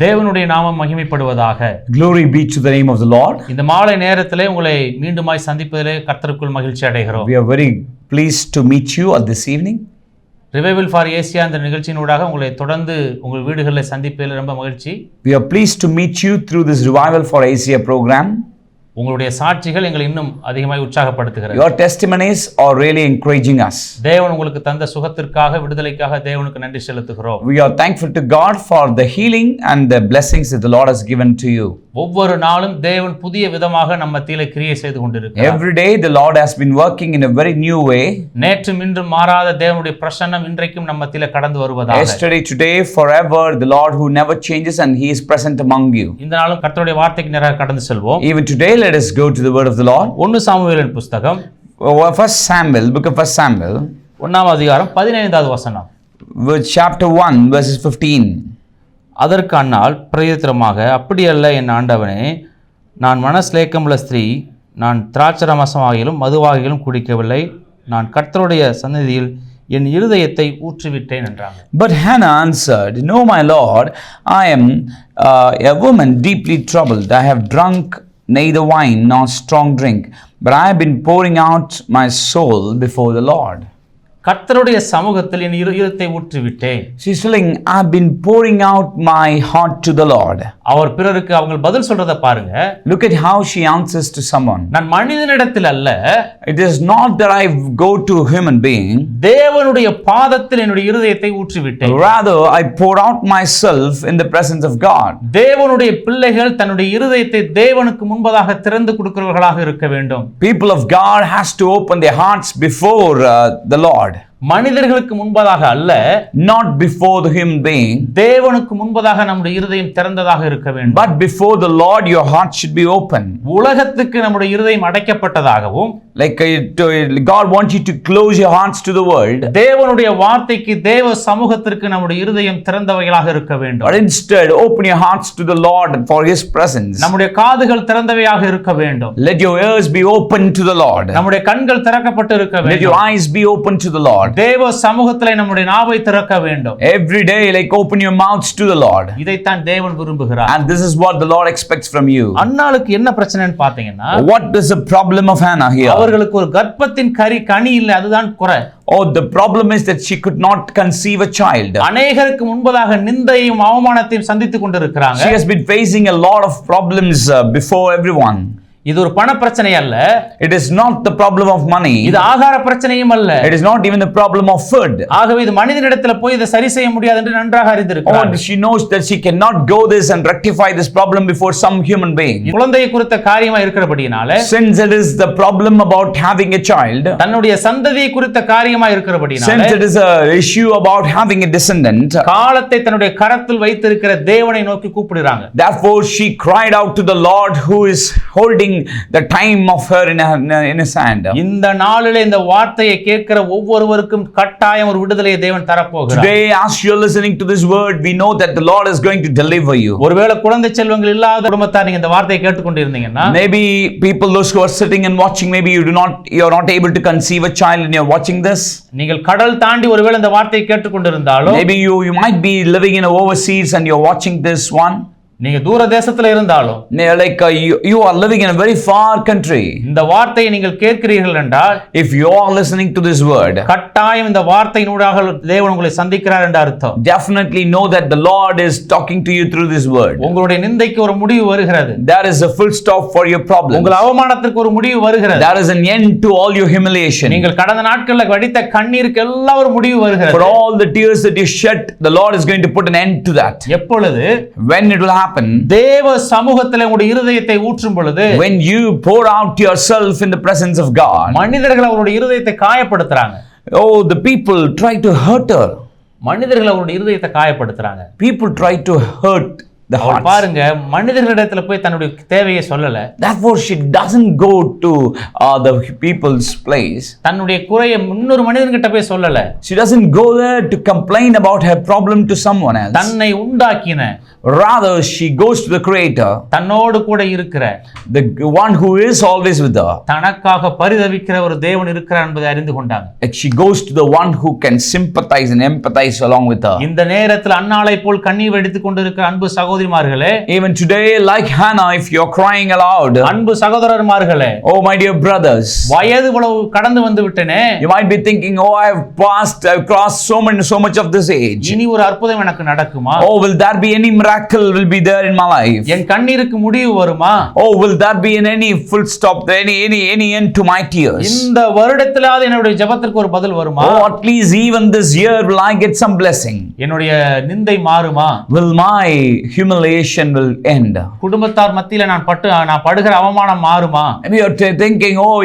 தேவனுடைய நாமம் மகிமைப்படுவதாக Glory be to the name of the Lord. இந்த மாலை நேரத்திலே உங்களை மீண்டுமாய் சந்திப்பதிலே கர்த்தருக்குள் மகிழ்ச்சி அடைகிறோம் We are very pleased to meet you at this evening. Revival for Asia இந்த நிகழ்ச்சியினூடாக உங்களை தொடர்ந்து உங்கள் வீடுகளில் சந்திப்பதில் ரொம்ப மகிழ்ச்சி We are pleased to meet you through this Revival for Asia program. உங்களுடைய சாட்சிகள் எங்களை இன்னும் அதிகமாய் உற்சாகப்படுத்துகிறது Your testimonies are really encouraging us. தேவன் உங்களுக்கு தந்த சுகத்திற்காக விடுதலைக்காக தேவனுக்கு நன்றி செலுத்துகிறோம் We are thankful to God for the healing and the blessings that the Lord has given to you. ஒவ்வொரு நாளும் தேவன் புதிய விதமாக நம்ம மத்தியில கிரியை செய்து கொண்டிருக்கிறார் Every day, the Lord has been working in a very new way. நேற்றும் இன்றும் மாறாத தேவனுடைய பிரசன்னம் இன்றைக்கும் நம்ம மத்தியில கடந்து வருவதாக Yesterday, today, forever, the Lord who never changes and He is present among you. இந்த நாளும் கர்த்தருடைய வார்த்தைக்கு நேராக கடந்து செல்வோம் Even today, let us go to the word of the Lord. ஒன்னு சாமுவேலின் புஸ்தகம் First Samuel, book of First Samuel, ஒன்னாம் அதிகாரம் பதினைந்தாவது வசனம் chapter 1, verses 15. அதற்கு அன்னால் பிரயுத்தரமாக அப்படியல்ல என் ஆண்டவனே நான் மனஸ்லேக்கமுள்ள ஸ்திரீ நான் திராட்சரமசமாகிலும் மதுவாகிலும் குடிக்கவில்லை நான் கர்த்தருடைய சந்நிதியில் என் இருதயத்தை ஊற்றிவிட்டேன் என்றாங்க But Hannah answered, No, my lord, I am uh, a woman deeply troubled. I have drunk neither wine nor strong drink, but I have been pouring out my soul before the Lord. கர்த்தருடைய சமூகத்தில் என் இரு இருத்தை ஊற்றிவிட்டேன் She's telling, I've been pouring out my heart to the Lord. அவர் பிறருக்கு அவங்க பதில் சொல்றத பாருங்க Look at how she answers to someone. நான் மனிதனிடத்தில் அல்ல It is not that I go to a human being, தேவனுடைய பாதத்தில் என்னுடைய இருதயத்தை ஊற்றிவிட்டேன் rather, I pour out myself in the presence of God. தேவனுடைய பிள்ளைகள் தன்னுடைய இருதயத்தை தேவனுக்கு முன்பதாக திறந்து கொடுக்கிறவர்களாக இருக்க வேண்டும் People of God has to open their hearts before uh, the Lord, மனிதர்களுக்கு முன்பதாக அல்ல not before the human being, தேவனுக்கு முன்பதாக நம்முடைய இருதயம் திறந்ததாக இருக்க வேண்டும் but before the Lord, your heart should be open. உலகத்துக்கு நம்முடைய இருதயம் அடைக்கப்பட்டதாகவும் uh, to- God wants you to close your hearts to the world, தேவனுடைய வார்த்தைக்கு தேவ சமூகத்திற்கு நம்முடைய இருதயம் திறந்தவைகளாக இருக்க வேண்டும் instead open your hearts to the Lord for His presence. நம்முடைய காதுகள் திறந்தவையாக இருக்க வேண்டும் Let your ears be open to the Lord. நம்முடைய கண்கள் திறக்கப்பட்டு இருக்க வேண்டும் your eyes be open to the Lord. தேவ சமூகத்திலே நம்முடைய நாவை திறக்க வேண்டும் Every day, like open your mouths to the Lord. இதைத்தான் தேவன் விரும்புகிறார் And this is what the Lord expects from you. அன்னாளுக்கு என்ன பிரச்சனைன்னு பாத்தீங்கன்னா What is the problem of Hannah here? அவர்களுக்கு ஒரு கர்ப்பத்தின் கரி கனி இல்லை அதுதான் குறை Oh, the problem is that she could not conceive a child. அநேகருக்கு முன்பதாக நிந்தையும் அவமானத்தையும் சந்தித்துக் கொண்டிருக்கிறாங்க She has been facing a lot of problems uh, before everyone. இது ஒரு பண பிரச்சனை அல்ல It is not the problem of money. இது ஆகார பிரச்சனையும் அல்ல It is not even the problem of food. ஆகவே இது மனிதனிடத்துல போய் இதை சரி செய்ய முடியாது என்று நன்றாக Oh, அறிந்திருக்கிறார் she knows that she cannot go this and rectify this problem before some human being. குழந்தையை குறித்த காரியமா இருக்கிறபடினால Since it is the problem about having a child, தன்னுடைய சந்ததியை குறித்த காரியமா இருக்கிறபடினால since it is a issue about having a descendant, காலத்தை தன்னுடைய கரத்தில் வைத்திருக்கிற தேவனை நோக்கி கூப்பிடுறாங்க therefore she cried out to the Lord who is holding the time of her in, her, in his hand. இந்த நாளிலே இந்த வார்த்தையை கேட்கிற ஒவ்வொருவருக்கும் கட்டாயம் ஒரு விடுதலையை தேவன் தரப்போகிறார் Today, as you're listening to this word, we know that the Lord is going to deliver you. ஒருவேளை குழந்தை செல்வங்கள் இல்லாத குடும்பத்தார் நீங்க இந்த வார்த்தையை கேட்டுக்கொண்டிருந்தீங்கன்னா Maybe people, those who are sitting and watching, maybe you do not, you're not able to conceive a child and you're watching this. நீங்கள் கடல் தாண்டி ஒருவேளை இந்த வார்த்தையை கேட்டுக்கொண்டிருந்தாலும் Maybe you, you might be living in overseas and you're watching this one. நீங்க தூர தேசத்துல இருந்தாலும் They're Like uh, you, you are living in a very far country. இந்த வார்த்தையை நீங்கள் கேட்கிறீர்கள் என்றால் If you are listening to this word, கட்டாயம் இந்த வார்த்தையினூடாக தேவன் உங்களை சந்திக்கிறார் என்ற அர்த்தம் definitely know that the Lord is talking to you through this word. உங்களுடைய நிந்தைக்கு ஒரு முடிவு வருகிறது There is a full stop for your problem. உங்கள் அவமானத்திற்கு ஒரு முடிவு வருகிறது There is an end to all your humiliation. நீங்கள் கடந்த நாட்கள்ல வடித்த கண்ணீருக்கு எல்லாம் ஒரு முடிவு For வருகிறது all the tears that you shed, the Lord is going to put an end to that. எப்பொழுது When it will happen, தேவ சமூகத்தில் உங்களுடைய இருதயத்தை ஊற்றும் பொழுது when you pour out yourself in the presence of God. மனிதர்கள் அவருடைய இருதயத்தை காயப்படுத்துறாங்க Oh, the people try to hurt her. மனிதர்கள் அவருடைய இருதயத்தை காயப்படுத்துறாங்க People try to hurt. பாருங்க மனிதர்களிடத்துல போய் தன்னுடைய தேவையை சொல்லல Therefore, she doesn't go to uh, the people's place. தன்னுடைய குறையை இன்னொரு மனிதன்கிட்ட போய் சொல்லல She doesn't go there to complain about her problem to someone else. தன்னை உண்டாக்கின Rather, she goes to the Creator, தன்னோடு கூட இருக்கிற the one who is always with her. தனக்காக பரிதவிக்கிற ஒரு தேவன் இருக்கிறார் என்பதை அறிந்து கொண்டாங்க Like she goes to the one who can sympathize and empathize along with her. இந்த நேரத்தில் அன்னாளை போல் கண்ணீர் வெடித்துக் கொண்டிருக்கிற அன்பு சகோதரிமார்களே Even today, like Hannah, if you're crying aloud, அன்பு சகோதரர்மார்களே oh my dear brothers, வயது இவ்வளவு கடந்து வந்து விட்டனே you might be thinking, oh, I've passed, I've crossed so many, so much of this age. இனி ஒரு அற்புதம் எனக்கு நடக்குமா Oh, will there be any miracle will be there in my life? என் கண்ணீருக்கு முடிவு வருமா Oh, will there be in any full stop, any any any end to my tears? இந்த வருடத்திலாவது என்னுடைய ஜெபத்திற்கு ஒரு பதில் வருமா Oh, at least even this year will I get some blessing? என்னுடைய நிந்தை மாறுமா Will my humiliation will end? குடும்பத்தார் மத்தியில நான் பட்டு நான் படுகிற அவமானம் மாறுமா Maybe you're thinking, oh,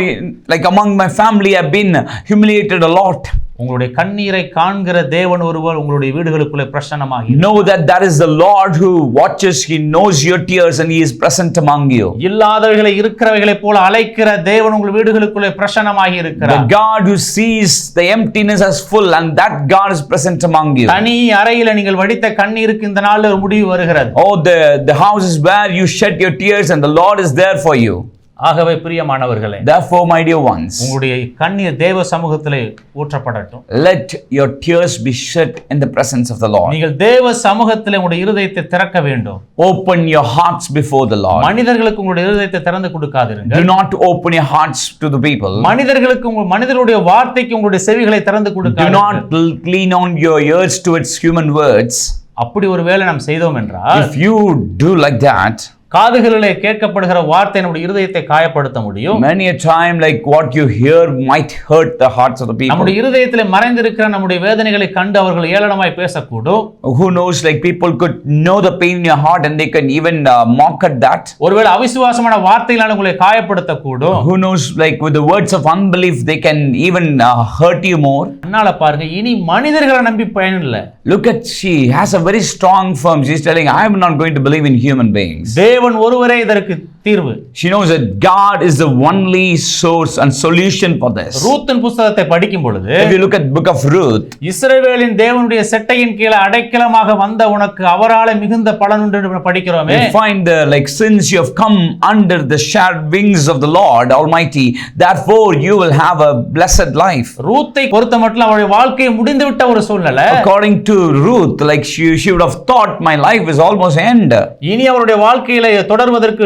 like among my family, I've been humiliated a lot. உங்களுடைய கண்ணீரை காண்கிற தேவன் ஒருவர் உங்களுடைய வீடுகளுக்குள்ளே பிரசன்னமாகி Know that that is the Lord who watches, He knows your tears, and He is present among you. இல்லாதவைகளை இருக்கிறவைகளைப் போல அழைக்கிற தேவன் உங்கள் வீடுகளுக்குள்ளே பிரசன்னமாகி The இருக்கிறார் God who sees the emptiness as full, and that God is present among you. தனி அறையில நீங்கள் வடித்த கண்ணீருக்கு இந்த நாள்ல ஒரு முடிவு வருகிறது Oh, the, the house is where you shed your tears, and the Lord is there for you. ஆகவே பிரியமானவர்களே Therefore, my dear ones, உங்களுடைய கண்ணீர் தேவ சமூகத்திலே ஊற்றப்படட்டும் let your tears be shed in the presence of the Lord. நீங்கள் தேவ சமூகத்திலே உங்களுடைய இருதயத்தை திறக்க வேண்டும் Open your hearts before the Lord. மனிதர்களுக்கு உங்களுடைய இருதயத்தை திறந்து கொடுக்காதிருங்க Do not open your hearts to the people. மனிதர்களுக்கு உங்கள் மனிதர்களுடைய வார்த்தைக்கு உங்களுடைய செவிகளை திறந்து Do கொடுக்க not l- lean on your ears towards human words. அப்படி ஒரு வேலை நாம் செய்தோம் என்றால் If you do like that, காதுகளிலே கேட்கப்படுகிற வார்த்தை நம்முடைய இருதயத்தை காயப்படுத்த முடியும் many a time, like what you hear might hurt the hearts of the people. நம்முடைய இருதயத்திலே மறைந்திருக்கிற நம்முடைய வேதனைகளை கண்டு அவர்கள் ஏளனமாய் பேசக்கூடும் Who knows, like people could know the pain in your heart and they can even uh, mock at that. ஒருவேளை அவிசுவாசமான வார்த்தைகளால் உங்களை காயப்படுத்தக்கூடும் Who knows, like with the words of unbelief, they can even uh, hurt you more. அதனால பாருங்க இனி மனிதர்களை நம்பி பயன் இல்லை Look at, she has a very strong firm. She's telling, I'm not going to believe in human beings. தேவன் ஒருவரே இதற்கு தீர்வு She knows that God is the only source and solution for this. ரூத்தின் புஸ்தகத்தை படிக்கும் பொழுது If you look at book of Ruth, இஸ்ரவேலின் தேவனுடைய செட்டையின் கீழே அடைக்கலமாக வந்த உனக்கு அவராலே மிகுந்த பலன் உண்டு என்று படிக்கிறோமே you find uh, like since you have come under the shared wings of the Lord Almighty, therefore you will have a blessed life. ரூத்தை பொறுத்த மட்டும் அவருடைய வாழ்க்கையை முடிந்து விட்ட ஒரு சூழ்நிலை According to Ruth, like she, she would have thought my life is almost end. இனி அவருடைய வாழ்க்கையில தொடர்வதற்கு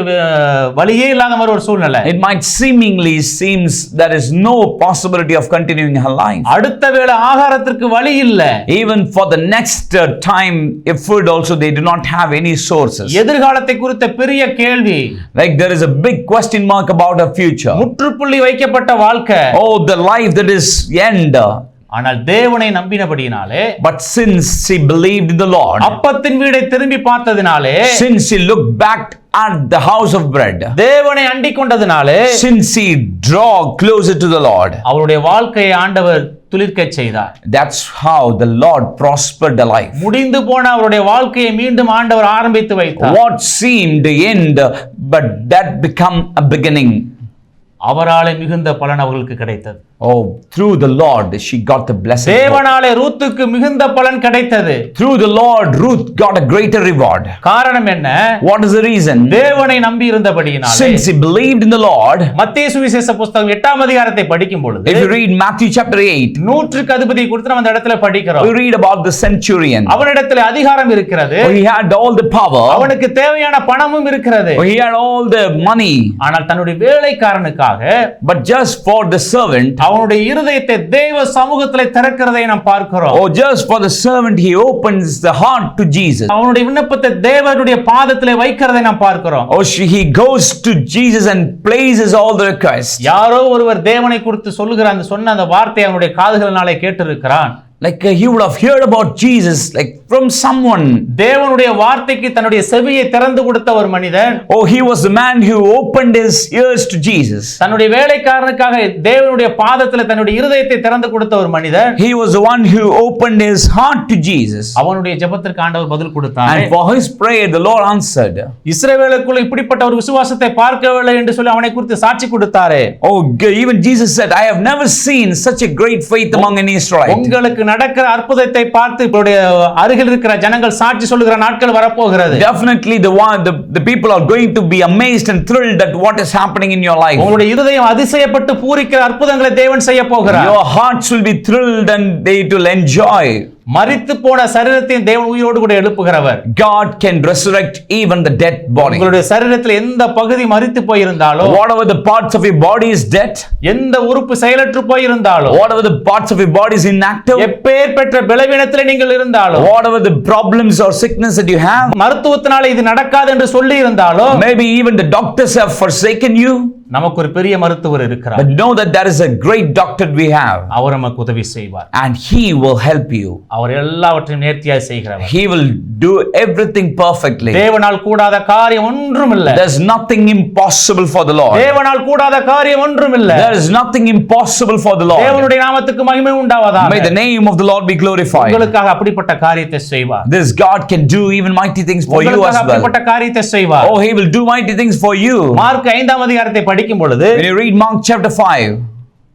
வழியே இல்லாத மாதிரி ஒரு சூழ்நிலை It might seemingly seems there is no possibility of continuing her life. அடுத்த வேளை ஆகாரத்திற்கு வழி இல்ல Even for the next uh, time, if food also they do not have any sources. எதிர்காலத்தை குறித்த பெரிய கேள்வி Like there is a big question mark about her future. முற்றுப்புள்ளி வைக்கப்பட்ட வாழ்க்கை Oh, the life that is end. ஆனால் தேவனை நம்பினபடியினாலே But since she believed in the Lord, அப்பத்தின் வீடை திரும்பி பார்த்ததினாலே since she looked back at the house of bread, தேவனை அண்டிக் கொண்டதினாலே since she draw closer to the Lord, அவருடைய வாழ்க்கையை ஆண்டவர் துளிர்க்கச் செய்தார் that's how the Lord prospered the life. முடிந்து போன அவருடைய வாழ்க்கையை மீண்டும் ஆண்டவர் ஆரம்பித்து வைத்தார் What seemed the end, but that become a beginning. அவராலே மிகுந்த பலன் அவர்களுக்கு கிடைத்தது Oh, through the Lord, she got the blessing. தேவனாலே ரூத்துக்கு மிகுந்த பலன் கிடைத்தது Through the Lord, Ruth got a greater reward. காரணம் என்ன What is the reason? தேவனை நம்பி இருந்தபடியினாலே Since he believed in the Lord, மத்திய சுவிசேஷ புஸ்தகம் எட்டாம் அதிகாரத்தை படிக்கும் பொழுது if you read Matthew chapter 8, நூற்றுக்கு அதிபதி குறித்து நம்ம அந்த இடத்துல படிக்கிறோம் we read about the centurion. அவனிடத்துல அதிகாரம் இருக்கிறது Oh, he had all the power, அவனுக்கு தேவையான பணமும் இருக்கிறது Oh, he had all the money, ஆனால் தன்னுடைய வேலைக்காரனுக்காக but just for the servant, அவனுடைய இருதயத்தை தேவ சமூகத்திலே திறக்கிறதை நாம் பார்க்கிறோம் or just for the servant, he opens the heart to Jesus. அவனுடைய விண்ணப்பத்தை தேவனுடைய பாதத்திலே வைக்கிறதை நாம் பார்க்கிறோம் she, he goes to Jesus and places all the requests. யாரோ ஒருவர் தேவனை குறித்து சொல்லுகிற அந்த சொன்ன அந்த வார்த்தையை அவனுடைய காதுகளினாலே கேட்டிருக்கிறான் Like uh, he would have heard about Jesus, like from someone. தேவனுடைய வார்த்தைக்கு தன்னுடைய செவியை திறந்து கொடுத்த ஒரு மனிதன் Oh, he was the man who opened his ears to Jesus. தன்னுடைய வேலைக்காரனுக்காக தேவனுடைய பாதத்துல தன்னுடைய இருதயத்தை திறந்து கொடுத்த ஒரு மனிதன் He was the one who opened his heart to Jesus. அவனுடைய ஜெபத்திற்கு ஆண்டவர் பதில் கொடுத்தார் And for his prayer, the Lord answered. இஸ்ரவேலுக்குள்ள இப்படிப்பட்ட ஒரு விசுவாசத்தை பார்க்கவில்லை என்று சொல்லி அவனை குறித்து சாட்சி கொடுத்தாரே Oh, g- even Jesus said, I have never seen such a great faith among any Israelite. உங்களுக்கு நடக்கிற அற்புதத்தை பார்த்து இப்போடைய அருகில் இருக்கிற ஜனங்கள் சாட்சி சொல்லுகிற நாட்கள் வரப்போகிறது Definitely, the one the, the people are going to be amazed and thrilled at what is happening in your life. உங்களுடைய இருதயம் அதிசயப்பட்டு பூரிக்கிற அற்புதங்களை தேவன் செய்ய போகிறார் Your hearts will be thrilled and they will enjoy. மரித்து போன சரீரத்தையும் தேவன் உயிரோடு கூட எழுப்புகிறவர் God can resurrect even the dead body. உங்களுடைய சரீரத்தில் எந்த பகுதி மரித்து போயிருந்தாலும் Whatever the parts of your body is dead, எந்த உறுப்பு செயலற்று போயிருந்தாலும் whatever the parts of your body is inactive, எப்பேர் பெற்ற பலவீனத்தில் நீங்கள் இருந்தாலும் whatever the problems or sickness that you have, மருத்துவத்தினால இது நடக்காது என்று சொல்லி இருந்தாலும் maybe even the doctors have forsaken you, நமக்கு ஒரு பெரிய மருத்துவர் இருக்கிறார் but know that there is a great doctor we have அவர் நமக்கு உதவி செய்வார் and he will help you. அவர் எல்லாவற்றையும் நேர்த்தியாய் செய்கிறவர் He will do everything perfectly. தேவனால் கூடாத காரியம் ஒன்றும் இல்ல There's nothing impossible for the Lord. தேவனால் கூடாத காரியம் ஒன்றும் இல்ல There is nothing impossible for the Lord. தேவனுடைய நாமத்துக்கு மகிமை உண்டாவதாக May the name of the Lord be glorified. உங்களுக்காக அப்படிப்பட்ட காரியத்தை செய்வார் This God can do even mighty things for you உங்களுக்காக as well. அப்படிப்பட்ட காரியத்தை செய்வார் Oh, He will do mighty things for you. Mark ஐந்தாம் அதிகாரத்தை படிக்கும் பொழுது When you read Mark chapter 5,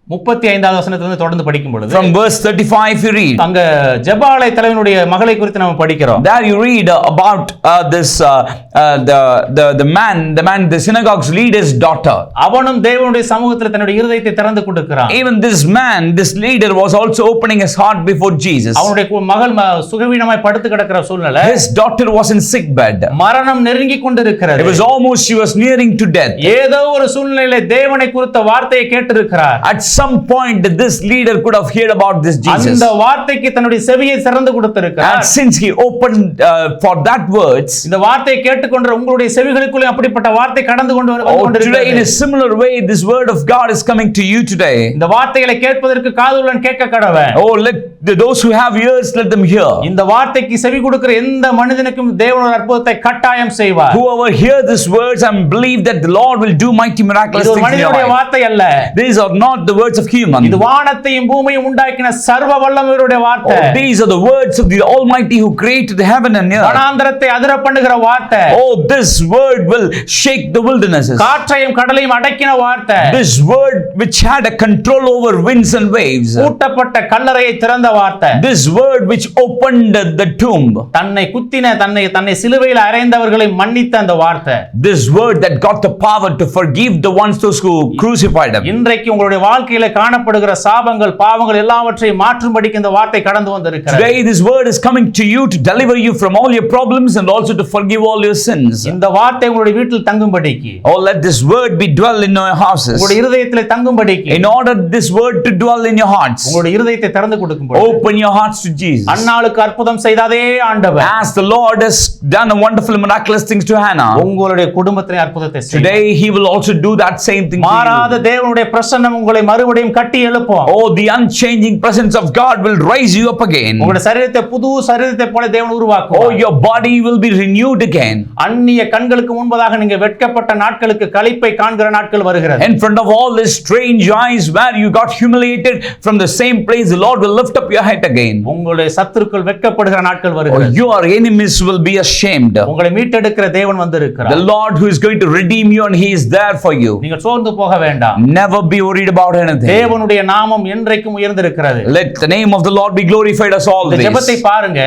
முப்பத்தி ஐந்தாவது வசனத்திலிருந்து தொடர்ந்து படிக்கும் பொழுது from verse 35, you read. அங்க ஜெபாலய தலைவனுடைய மகளை குறித்து நம்ம படிக்கிறோம் There you read uh, about uh, this uh, uh, the, the the man the man the synagogue's leader's daughter. அவனும் தேவனுடைய சமூகத்தில் தன்னுடைய இருதயத்தை திறந்து கொடுக்கிறான் Even this man, this leader, was also opening his heart before Jesus. அவனுடைய மகள் சுகவீனமாய் படுத்து கிடக்கிற சூழ்நிலை His daughter was in sick bed. மரணம் நெருங்கி It கொண்டிருக்கிறது was almost she was nearing to death. ஏதோ ஒரு சூழ்நிலையில தேவனை குறித்த வார்த்தையை கேட்டிருக்கிறார் At some point, this leader could have heard about this Jesus. அந்த வார்த்தைக்கு தன்னுடைய செவியை திறந்து கொடுத்திருக்கிறார் And since he opened uh, for that words, இந்த வார்த்தையை கேட்டுக்கொண்ட உங்களுடைய செவிகளுக்குள்ளே அப்படிப்பட்ட வார்த்தை கடந்து கொண்டு oh, today in கொண்டிருக்கிறது a similar way, this word of God is coming to you today. இந்த வார்த்தைகளை கேட்பதற்கு காதுடன் கேட்க கடவன் Oh, let the, those who have ears, let them hear. இந்த வார்த்தைக்கு செவி கொடுக்கிற எந்த மனிதனுக்கும் தேவன் ஒரு அற்புதத்தை கட்டாயம் செய்வார் Whoever hear these words and believe that the Lord will do mighty miraculous things மனிதனுடைய. வார்த்தை அல்ல These are not the words of human. இது வானத்தையும் பூமியும் உண்டாக்கின சர்வ வல்லமையுடைய வார்த்தை Oh, these are the words of the Almighty who created the heaven and earth. வனாந்தரத்தை அதிர பண்ணுகிற வார்த்தை Oh, this word will shake the wildernesses. காற்றையும் கடலையும் அடக்கின வார்த்தை This word which had a control over winds and waves. பூட்டப்பட்ட கல்லறையை திறந்த வார்த்தை This word which opened the tomb. தன்னை குத்தின தன்னை தன்னை சிலுவையில் அறைந்தவர்களை மன்னித்த அந்த வார்த்தை This word that got the power to forgive the ones those who crucified him. இன்றைக்கு உங்களுடைய வாழ்க்கையில காணப்படுகிற சாபங்கள் பாவங்கள் எல்லாவற்றையும் மாற்றும்படிக்கு இந்த வார்த்தை கடந்து வந்திருக்கிறது Today, this word is coming to you to deliver you from all your problems and also to forgive all your sins. இந்த வார்த்தை உங்களுடைய வீட்டில் தங்கும்படிக்கு Oh, let this word be dwell in your houses. உங்களுடைய இருதயத்தில் தங்கும்படிக்கு In order this word to dwell in your hearts, உங்களுடைய இருதயத்தை திறந்து கொடுக்கும்போது open your hearts to Jesus. அன்னாளுக்கு அற்புதம் செய்தாதே ஆண்டவர் As the Lord has done a wonderful miraculous things to Hannah, உங்களுடைய குடும்பத்திலே அற்புதத்தை today He will also do that same thing மாறாத. தேவனுடைய பிரசன்னம் உங்களை மறுபடியும் கட்டி எழுப்பும் Oh, the unchanging presence of God will raise you up again. உங்களுடைய சரீரத்தை புது சரீரத்தை போல தேவன் உருவாக்கும் Oh, your body will be renewed again. அந்நிய கண்களுக்கு முன்பதாக நீங்க வெட்கப்பட்ட நாட்களுக்கு களிப்பை காண்கிற நாட்கள் வருகிறது In front of all these strange eyes where you got humiliated from the same place, the Lord will lift up your head again. உங்களுடைய சத்துருக்கள் வெட்கப்படுகிற நாட்கள் Oh, வருகிறது your enemies will be ashamed. உங்களை மீட்டெடுக்கிற தேவன் The வந்திருக்கிறார் Lord who is going to redeem you and He is there for you. நீங்கள் சோர்ந்து போக வேண்டாம் Never be worried about anything. தேவனுடைய நாமம் என்றைக்கும் உயர்ந்திருக்கிறது Let the name of the Lord be glorified as இந்த ஜெபத்தை always. பாருங்க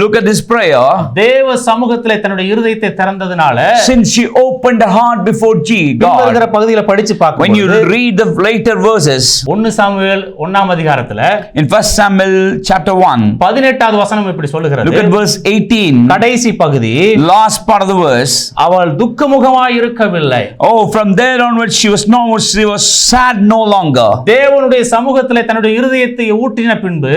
Look at this prayer. தேவ சமூகத்திலே தன்னுடைய இருதயத்தை திறந்ததுனால Since she opened her heart before G, God, பகுதியில படிச்சு when you பார்க்கும் read the later verses ஒன்னு சாமுவேல் ஒன்னாம் அதிகாரத்துல in 1 Samuel chapter 1, பதினெட்டாவது வசனம் இப்படி look சொல்லுகிறது at verse 18, கடைசி பகுதி last part of the verse. அவள் துக்கமுகமாய் இருக்கவில்லை Oh, from there onwards, she was no she was sad no longer. தேவனுடைய சமூகத்திலே தன்னுடைய இருதயத்தை ஊற்றின பின்பு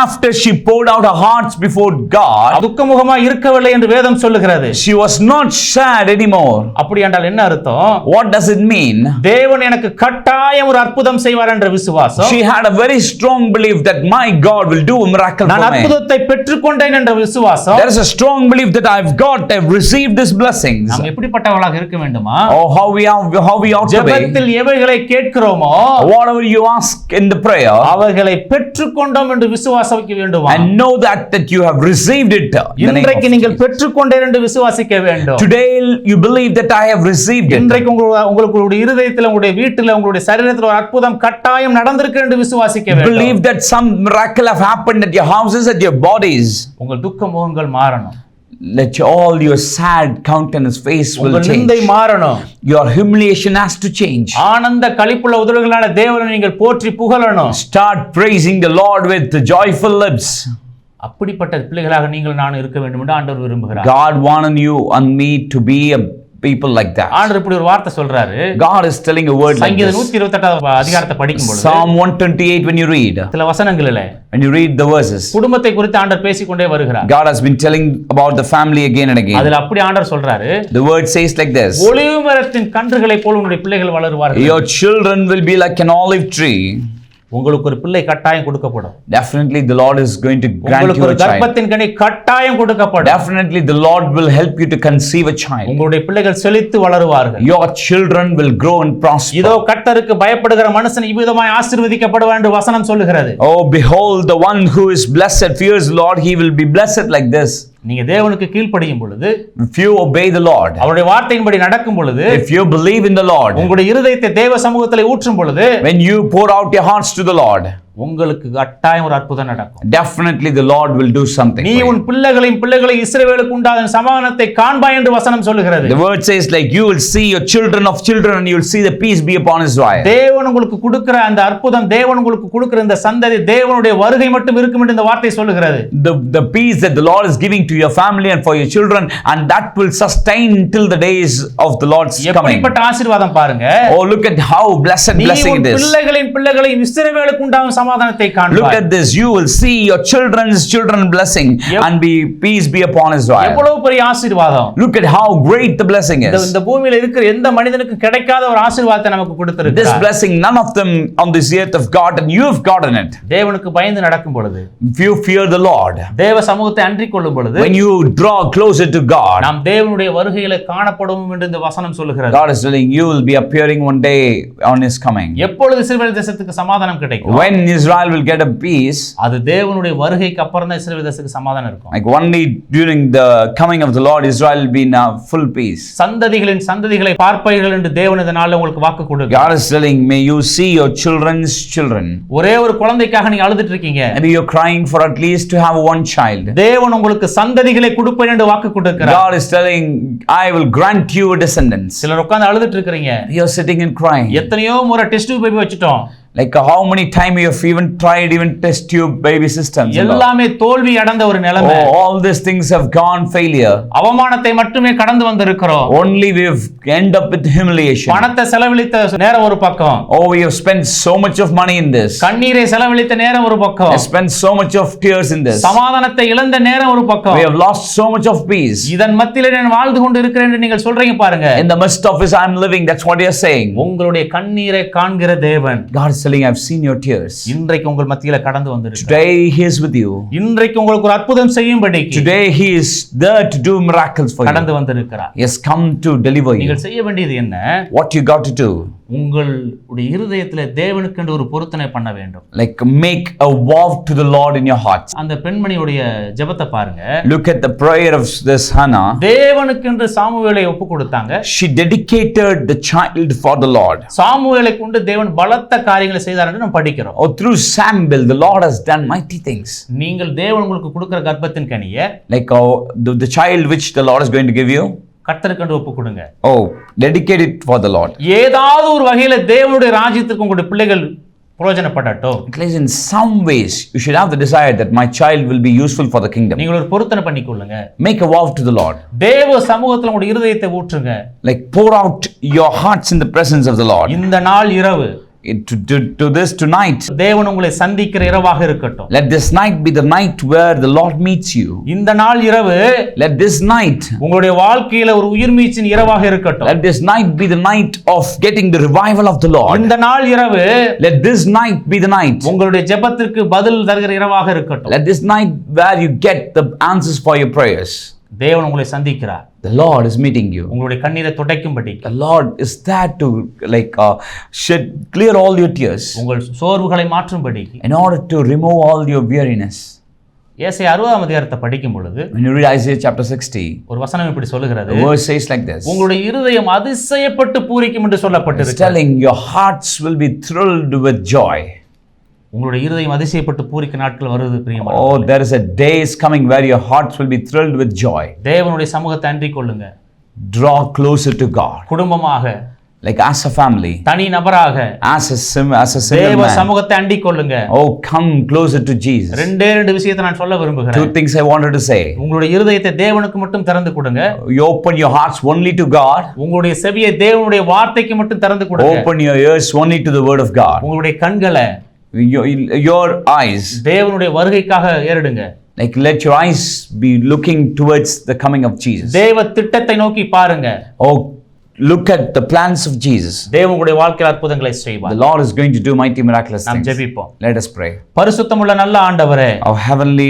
After she poured out her hearts before God, துக்கமுகமாய் இருக்கவில்லை என்று வேதம் சொல்லுகிறது she was not sad anymore. அப்படி என்றால் என்ன அர்த்தம் What does it mean? தேவன் எனக்கு கட்டாயம் ஒரு அற்புதம் செய்வார் என்ற விசுவாசம் She had a very strong belief that my God will do a miracle நான். அற்புதத்தை பெற்றுக்கொண்டேன் என்ற விசுவாசம் There is a strong belief that I've got, I've received these blessings. நாம் எப்படிப்பட்டவளாக இருக்க வேண்டுமா Oh, how we are, how we ought to be. ஜெபத்தில் எவைகளை கேட்கிறோமோ Whatever you ask in the prayer, அவைகளை பெற்றுக்கொண்டோம் என்று விசுவாசிக்க வேண்டுமா and know that that you have received it. இன்றைக்கு நீங்கள் பெற்றுக்கொண்டேன் என்று விசுவாசிக்க வேண்டும் Today you believe that I have received it. இன்றைக்கு உங்களுடைய இருதயத்தில் உங்களுடைய வீட்டில் உங்களுடைய சரீரத்தில் ஒரு அற்புதம் கட்டாயம் நடந்திருக்கு என்று விசுவாசிக்க வேண்டும் Believe that some miracle have happened at your houses, at your bodies. உங்கள் துக்க முகங்கள் மாறணும் Let all your sad countenance face will change. மாறணும் Your humiliation has to change. ஆனந்த களிப்புள்ள உதடுகளான தேவனை நீங்கள் போற்றி புகழணும் Start praising the Lord with joyful lips. அப்படிப்பட்ட பிள்ளைகளாக நீங்கள் நான் இருக்க வேண்டும் என்று ஆண்டவர் விரும்புகிறார் God wanted you and me to be a people like that. ஆண்டவர் இப்படி ஒரு வார்த்தை சொல்றாரு God is telling a word like சங்கீதம் this. இருபத்தி எட்டாவது அதிகாரத்தை படிக்கும் பொழுது Psalm 128 when you read, சில வசனங்களிலே when you read the verses, குடும்பத்தை குறித்து ஆண்டவர் பேசிக்கொண்டே வருகிறார் God has been telling about the family again and again. அதுல அப்படி ஆண்டவர் சொல்றாரு The word says like this. ஒளிவு மரத்தின் கன்றுகளைப் போல் உன்னுடைய பிள்ளைகள் வளருவார்கள் Your children will be like an olive tree. உங்களுக்கு ஒரு பிள்ளை கட்டாயம் கொடுக்கப்படும் Definitely, the Lord is going to grant you a child. கர்ப்பத்தின் கனி கட்டாயம் கொடுக்கப்படும் Definitely, the Lord will help you to conceive a child. உங்களுடைய பிள்ளைகள் செழித்து வளருவார்கள் Your children will grow and prosper. இதோ கர்த்தருக்கு பயப்படுகிற மனுஷன் இவ்விதமாய் ஆசீர்வதிக்கப்படுவான் என்று வசனம் சொல்லுகிறது Oh, behold, the one who is blessed, fears the Lord, he will be blessed like this. நீங்க தேவனுக்கு கீழ்ப்படியும் பொழுது If you obey the Lord, அவருடைய வார்த்தையின்படி நடக்கும் பொழுது if you believe in the Lord, உங்களுடைய இருதயத்தை தேவ சமூகத்தில் ஊற்றும் பொழுது when you pour out your hearts to the Lord, உங்களுக்கு கட்டாயம் ஒரு அற்புதம் நடக்கும் definitely the Lord will do something. நீ. உன் பிள்ளைகளையும் பிள்ளைகளை இஸ்ரவேலுக்கு உண்டான சமாதானத்தை காண்பாய் என்று வசனம் சொல்லுகிறது The word says, like, you will see your children of children, and you will see the peace be upon Israel. தேவன் உங்களுக்கு கொடுக்கிற அந்த அற்புதம் தேவன் உங்களுக்கு கொடுக்கிற இந்த சந்ததி தேவனுடைய வருகை மட்டும் இருக்கும் என்று இந்த வார்த்தை சொல்லுகிறது the, the peace that the Lord is giving to your family and for your children, and that will sustain until the days of the Lord's coming. எப்படிப்பட்ட ஆசீர்வாதம் பாருங்க Oh, look at how blessed blessing it is. பிள்ளைகளின் பிள்ளைகளையும் இஸ்ரவேலுக்கு உண்டான சமாதானத்தை Look காண்பாய் at this. You will see your children's children blessing and be peace be upon Israel. எவ்வளவு பெரிய ஆசீர்வாதம் Look at how great the blessing is. இந்த பூமியில இருக்கிற எந்த மனிதனுக்கும் கிடைக்காத ஒரு ஆசீர்வாதத்தை நமக்கு This கொடுத்திருக்கிறார் blessing, none of them on this earth have got, and you have gotten it. தேவனுக்கு பயந்து நடக்கும் பொழுது If you fear the Lord, தேவ சமூகத்தை அன்றிக் கொள்ளும் பொழுது when you draw closer to God, நாம் தேவனுடைய வருகையில காணப்படும் என்று இந்த வசனம் சொல்லுகிறது God is telling you will be appearing one day on His coming. எப்பொழுது இஸ்ரவேல் தேசத்துக்கு சமாதானம் கிடைக்கும் When Israel will get a peace, அது தேவனுடைய வருகைக்கு அப்புறம் தான் இஸ்ரவேல் தேசத்துக்கு சமாதானம் இருக்கும் like only during the coming of the Lord, Israel will be in a full peace. சந்ததிகளின் சந்ததிகளை பார்ப்பீர்கள் என்று தேவன் இந்த நாள்ல உங்களுக்கு வாக்கு கொடுக்க God is telling, may you see your children's children. ஒரே ஒரு குழந்தைக்காக நீங்க அழுதுட்டு இருக்கீங்க Maybe you're crying for at least to have one child. தேவன் உங்களுக்கு சந்ததிகளை கொடுப்பேன் என்று வாக்கு கொடுக்கிறார் God is telling, I will grant you a descendants. சிலர் உட்கார்ந்து அழுதுட்டு இருக்கிறீங்க You're sitting and crying. எத்தனையோ முறை டெஸ்ட் பேபி வச்சுட்டோம் Many time you have even tried even test tube baby systems. and all. எல்லாமே தோல்வி அடைந்த ஒரு நிலைமை Oh, all these things have gone failure. அவமானத்தை மட்டுமே கடந்து வந்திருக்கிறோம் Only we have end up with humiliation. பணத்தை செலவழித்த நேரம் ஒரு பக்கம் Oh, we have spent so much of money in this. கண்ணீரை செலவழித்த நேரம் ஒரு பக்கம் spent so much of tears in this. சமாதானத்தை இழந்த நேரம் ஒரு பக்கம் We have lost so much of peace. இதன் மத்தியிலே நான் வாழ்ந்து கொண்டு இருக்கிறேன் என்று நீங்கள் சொல்றீங்க பாருங்க In the midst of this, I'm living. That's what you're saying. உங்களுடைய கண்ணீரை காண்கிற தேவன் God is telling, I've seen your tears. இன்றைக்கு உங்கள் மத்தியில கடந்து வந்திருக்கு Today, He is with you. இன்றைக்கு உங்களுக்கு ஒரு அற்புதம் Today, He is there to do miracles for you. கடந்து வந்திருக்கிறார் He has come to deliver you. நீங்கள் செய்ய வேண்டியது என்ன What you got to do? உங்களுடைய இருதயத்துல தேவனுக்கென்று ஒரு பொருத்தனை பண்ண வேண்டும் Like make a vow to the Lord in your heart. அந்த பெண்மணியுடைய ஜெபத்தை பாருங்க Look at the prayer of this Hannah. தேவனுக்கென்று சாமுவேலை ஒப்பு கொடுத்தாங்க She dedicated the child for the Lord. சாமுவேலை கொண்டு தேவன் பலத்த காரியங்களை செய்தார் என்று நம்ம படிக்கிறோம் Oh, through Samuel, the Lord has done mighty things. நீங்கள் தேவன் உங்களுக்கு கொடுக்கிற கர்ப்பத்தின் கனியை Like oh, the, the child which the Lord is going to give you. கர்த்தருக்கென்று ஒப்பு கொடுங்க Oh, dedicate it for the Lord. ஏதாவது ஒரு வகையில தேவனுடைய ராஜ்யத்திற்கு உங்களுடைய பிள்ளைகள் பிரயோஜனப்படட்டும் least in some ways, you should have the desire that my child will be useful for the kingdom. நீங்கள் ஒரு பொருத்தனை பண்ணிக்கொள்ளுங்க Make a vow to the Lord. தேவ சமூகத்துல உங்களுடைய இருதயத்தை ஊற்றுங்க Like pour out your hearts in the presence of the Lord. இந்த நாள் இரவு To, to, to this tonight, தேவன் உங்களை சந்திக்கிற இரவாக இருக்கட்டும் let this night be the night where the Lord meets you. இந்த நாள் இரவு Let this night, உங்களுடைய வாழ்க்கையில ஒரு உயிர்மீச்சின் இரவாக இருக்கட்டும் let this night be the night of getting the revival of the Lord. இந்த நாள் இரவு Let this night be the night. உங்களுடைய ஜெபத்திற்கு பதில் தருகிற இரவாக இருக்கட்டும் Let this night where you get the answers for your prayers. தேவன் உங்களை சந்திக்கிறார் The Lord is meeting you. உங்களுடைய கண்ணீரை துடைக்கும்படி The Lord is there to like uh, shed clear all your tears உங்கள் சோர்வுகளை மாற்றும்படி in order to remove all your weariness. ஏசை அறுபதாம் அதிகாரத்தை படிக்கும் பொழுது When you read Isaiah chapter 60, ஒரு வசனம் இப்படி சொல்லுகிறது the verse says like this. உங்களுடைய இருதயம் அதிசயப்பட்டு பூரிக்கும் என்று It's சொல்லப்பட்டிருக்கு telling your hearts will be thrilled with joy. உங்களுடைய இருதயம் அதிசயப்பட்டு பூரிக்க நாட்கள் வருது பிரியமா Oh, there is a day is coming where your hearts will be thrilled with joy. தேவனுடைய சமூகத்தை அன்றிக் கொள்ளுங்க Draw closer to God, குடும்பமாக like as a family, தனி நபராக as a sim, as a single தேவ. சமூகத்தை அண்டிக் கொள்ளுங்க Oh, come closer to Jesus. ரெண்டே ரெண்டு விஷயத்தை நான் சொல்ல விரும்புகிறேன் Two things I wanted to say. உங்களுடைய இருதயத்தை தேவனுக்கு மட்டும் திறந்து கொடுங்க You open your hearts only to God. உங்களுடைய செவியை தேவனுடைய வார்த்தைக்கு மட்டும் திறந்து கொடுங்க Open your ears only to the word of God. உங்களுடைய கண்களை Your, your eyes, தேவனுடைய வருகைக்காக ஏறிடுங்க like let your eyes be looking towards the coming of Jesus. தேவ திட்டத்தை நோக்கி பாருங்க Oh, look at the plans of Jesus. தேவன் உங்களுடைய வாழ்க்கையில் அற்புதங்களை The செய்வார் Lord is going to do mighty miraculous நாம். ஜெபிப்போம் Let us pray. பரிசுத்தமுள்ள நல்ல ஆண்டவரே Our heavenly,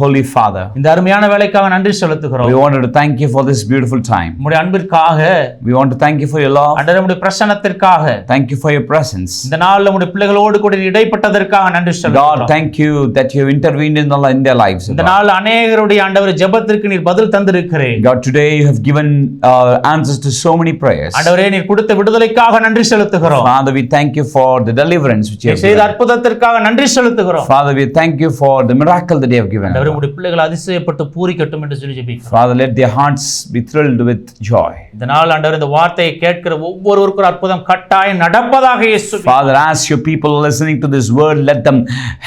holy Father, இந்த அருமையான வேலைக்காக நன்றி செலுத்துகிறோம் we wanted to thank you for this beautiful time. உங்களுடைய அன்பிற்காக We want to thank you for your love. அண்டர் உடைய பிரசனத்திற்காக Thank you for your presence. இந்த நாள்ல உடைய பிள்ளைகளோடு கூட இடைப்பட்டதற்காக நன்றி God, செலுத்துகிறோம் thank you that you have intervened in, the, in their lives. இந்த God. நாள் அநேகருடைய ஆண்டவர் ஜெபத்திற்கு நீர் பதில் தந்திருக்கிறேன் God, today you have given uh, answers to so many prayers. ஆண்டவரே நீர் கொடுத்த விடுதலைக்காக நன்றி செலுத்துகிறோம் Father, we thank you for the deliverance which you have செய்த. அற்புதத்திற்காக நன்றி செலுத்துகிறோம் Father, we thank you for the miracle that you have given. ஆண்டவரே உடைய பிள்ளைகள் அதிசயப்பட்டு பூரிக்கட்டும் என்று சொல்லி ஜெபிக்கிறோம் Father, let their hearts be thrilled with joy. நாள் ஆண்டவர் இந்த வார்த்தையை கேட்கிற ஒவ்வொருவருக்கும் அற்புதம் கட்டாயம் நடப்பதாக இயேசு Father, as your people listening to this word, let them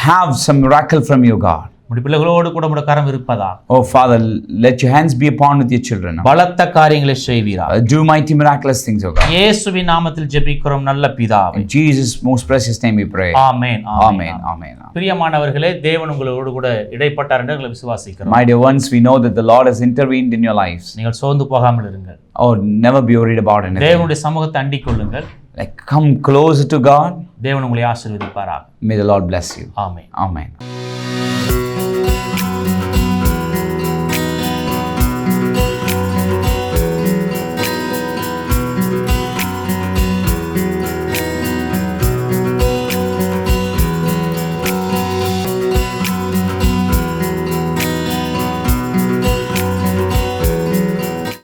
have some miracle from you, God. உடைய பிள்ளைகளோடு கூட உடைய கரம் இருப்பதா Oh, Father, let your hands be upon with your children. now. பலத்த காரியங்களை செய்வீரா Uh, do mighty miraculous things, O God. இயேசுவின் நாமத்தில் ஜெபிக்கிறோம் நல்ல பிதாவே Jesus' most precious name we pray. Amen Amen. Amen. பிரியமானவர்களே தேவன் உங்களோடு கூட இடைப்பட்டார் என்று எங்களை விசுவாசிக்கிறோம் My dear ones, we know that the Lord has intervened in your lives. நீங்கள் சோர்ந்து போகாமல் இருங்கள் Oh, never be worried about anything. தேவனுடைய சமூகத்தை அண்டிக் கொள்ளுங்கள் Like, come closer to God. தேவன் உங்களை ஆசீர்வதிப்பாராக May the Lord bless you. Amen Amen.